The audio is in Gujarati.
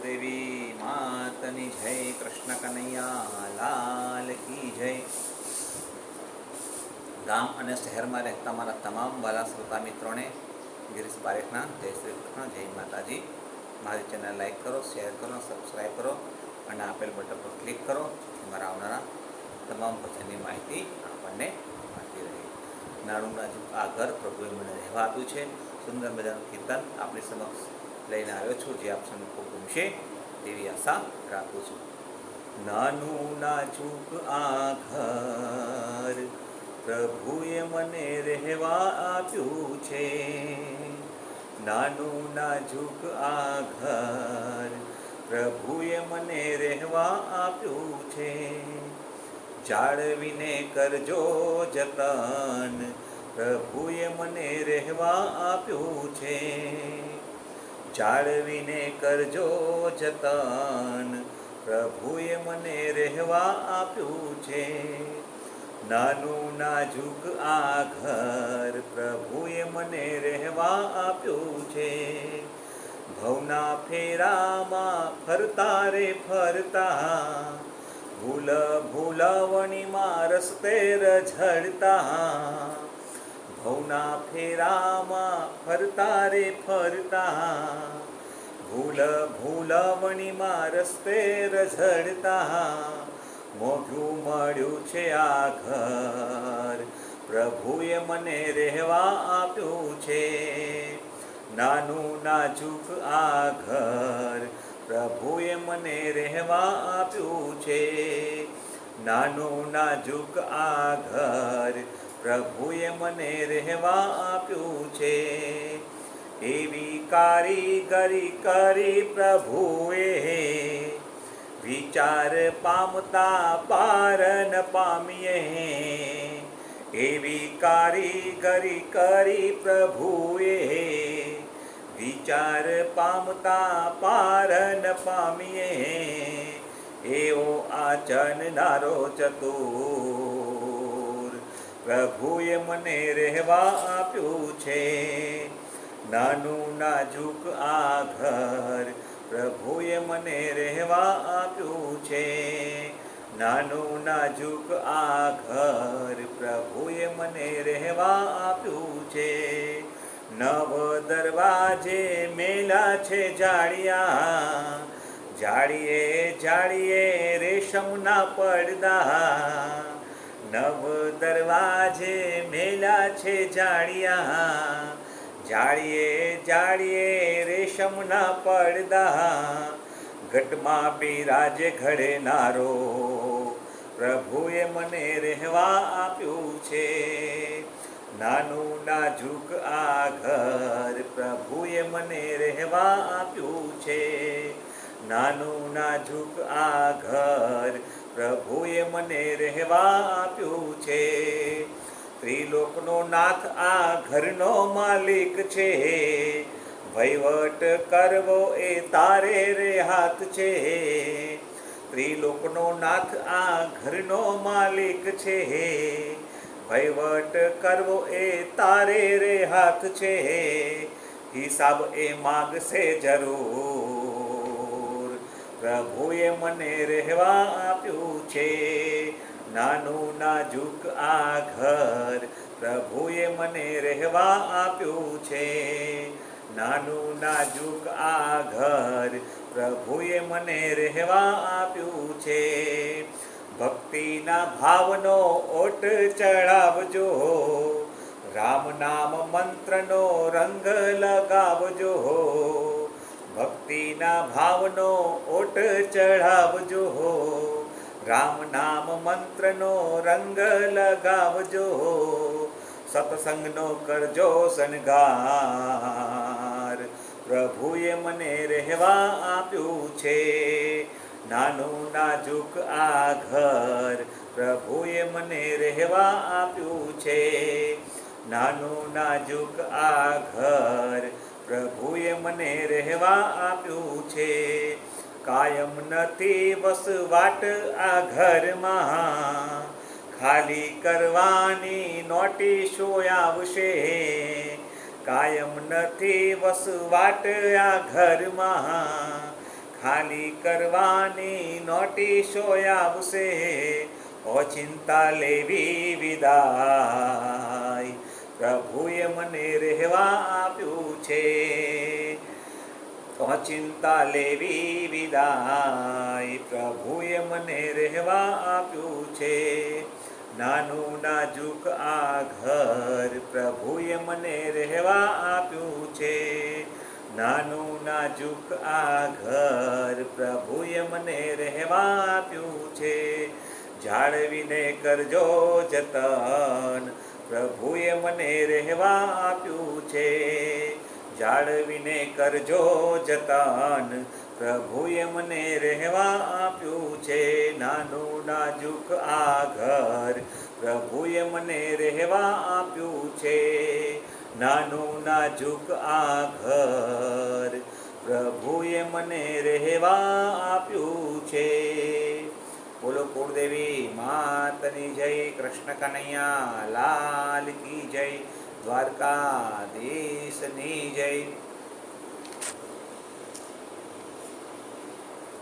કુળદેવી માતની જય કૃષ્ણ કનૈયા લાલ કી જય ગામ અને શહેરમાં રહેતા મારા તમામ વાલા શ્રોતા મિત્રોને ગિરીશ પારેખના જય શ્રી કૃષ્ણ, જય માતાજી. મારી ચેનલ લાઈક કરો, શેર કરો સબસ્ક્રાઈબ કરો અને આપેલ બટન પર ક્લિક કરો મારા આવનારા તમામ ભજનની માહિતી આપણને મળતી રહે. નાણુંના આ ઘર પ્રભુએ મને રહેવા આપ્યું છે. સુંદર મજાનું કીર્તન આપણી સમક્ષ લઈને આવ્યો છું. જે આપ સૌને ખૂબ ગમશે તેવી આશા રાખું છું. નાનું નાજુક આ ઘર પ્રભુએ મને રહેવા આપ્યું છે. નાનું નાજુક આ ઘર પ્રભુએ મને રહેવા આપ્યું છે. જાળવીને કરજો જતન પ્રભુએ મને રહેવા આપ્યું છે. જાળવીને કરજો જતન. પ્રભુએ મને રહેવા આપ્યું છે. નાનું નાજુક આ ઘર પ્રભુએ મને રહેવા આપ્યું છે. ભવના ફેરામાં ફરતા રે ફરતા, ભૂલ ભૂલવણીમાં રસ્તે રઝળતા. ભવના ફેરામાં ફરતા રે ફરતા. ભૂલ ભૂલવણીમાં રસ્તે રઝડતા મોઢું મળ્યું છે આ ઘર. પ્રભુએ મને રહેવા આપ્યું છે. નાનું નાજુક આ ઘર. પ્રભુએ મને રહેવા આપ્યું છે. નાનું નાજુક આ ઘર. પ્રભુએ મને રહેવા આપ્યું છે. એવી કારીગરી કરી પ્રભુએ. વિચાર પામતા પારન પામીએ. એવી કારીગરી કરી પ્રભુએ. વિચાર પામતા પારન પામીએ. એવો આચનનારો ચતુર પ્રભુએ મને રહેવા આપ્યું છે. નાનું નાજુક આ ઘર પ્રભુએ મને રહેવા આપ્યું છે. નાનું નાજુક આ ઘર પ્રભુએ મને રહેવા આપ્યું છે. નવ દરવાજે મેલા છે જાળિયા. જાળીએ જાળીએ રેશમના પડદા. નવ દરવાજે મેલા છે જાળિયા. જાળીએ જાળીએ રેશમના પડદા. ઘટમાં બિરાજે ઘડનારો પ્રભુએ મને રહેવા આપ્યું છે. નાનું નાજુક આ ઘર પ્રભુએ મને રહેવા આપ્યું છે. નાનું નાજુક આ ઘર પ્રભુએ મને રહેવા આપ્યું છે. ત્રિલોકનો નાથ આ ઘરનો માલિક છે. વહીવટ કરવો એ તારે રે હાથ છે. ત્રિલોકનો નાથ આ ઘરનો માલિક છે. વહીવટ કરવો એ તારે રે હાથ છે. હિસાબ એ માગશે જરૂર. પ્રભુએ મને રહેવા આપ્યું છે. નાનું નાજુક આ ઘર પ્રભુએ મને રહેવા આપ્યું છે. નાનું નાજુક આ ઘર પ્રભુએ મને રહેવા આપ્યું છે. ભક્તિના ભાવનો ઓટ ચડાવજો રામ નામ મંત્રનો રંગ લગાવજો. ભક્તિના ભાવનો ઓટ ચઢાવજો હો. રામ નામ મંત્રનો રંગ લગાવજો હો. સત્સંગનો કરજો શણગાર. પ્રભુએ મને રહેવા આપ્યું છે. નાનું નાજુક આ ઘર. પ્રભુએ મને રહેવા આપ્યું છે. નાનું નાજુક આ ઘર. મને રહેવા આપ્યું છે. કાયમ નથી વસવાટ આ ઘરમાં. ખાલી કરવાની નોટિસો આવશે. કાયમ નથી વસવાટ આ ઘરમાં. ખાલી કરવાની નોટિસો આવશે. ઓચિંતા લેવી વિદાય. પ્રભુએ મને રહેવા આપ્યું છે. ચિંતા લેવી વિદાય. પ્રભુએ મને રહેવા આપ્યું છે. નાનું નાજુક આ ઘર પ્રભુએ મને રહેવા આપ્યું છે. નાનું નાજુક આ ઘર પ્રભુએ મને રહેવા આપ્યું છે. જાળવીને કરજો જતન. પ્રભુએ મને રહેવા આપ્યું છે. જાળવીને કરજો જતાન. પ્રભુએ મને રહેવા આપ્યું છે નાનું નાજુક આ ઘર. પ્રભુએ મને રહેવા આપ્યું છે નાનું નાજુક આ ઘર. પ્રભુએ મને રહેવા આપ્યું છે. બોલો કુળદેવી, માતની જય, કૃષ્ણ કનૈયા, લાલ કી જય. દ્વારકાધીશની જય.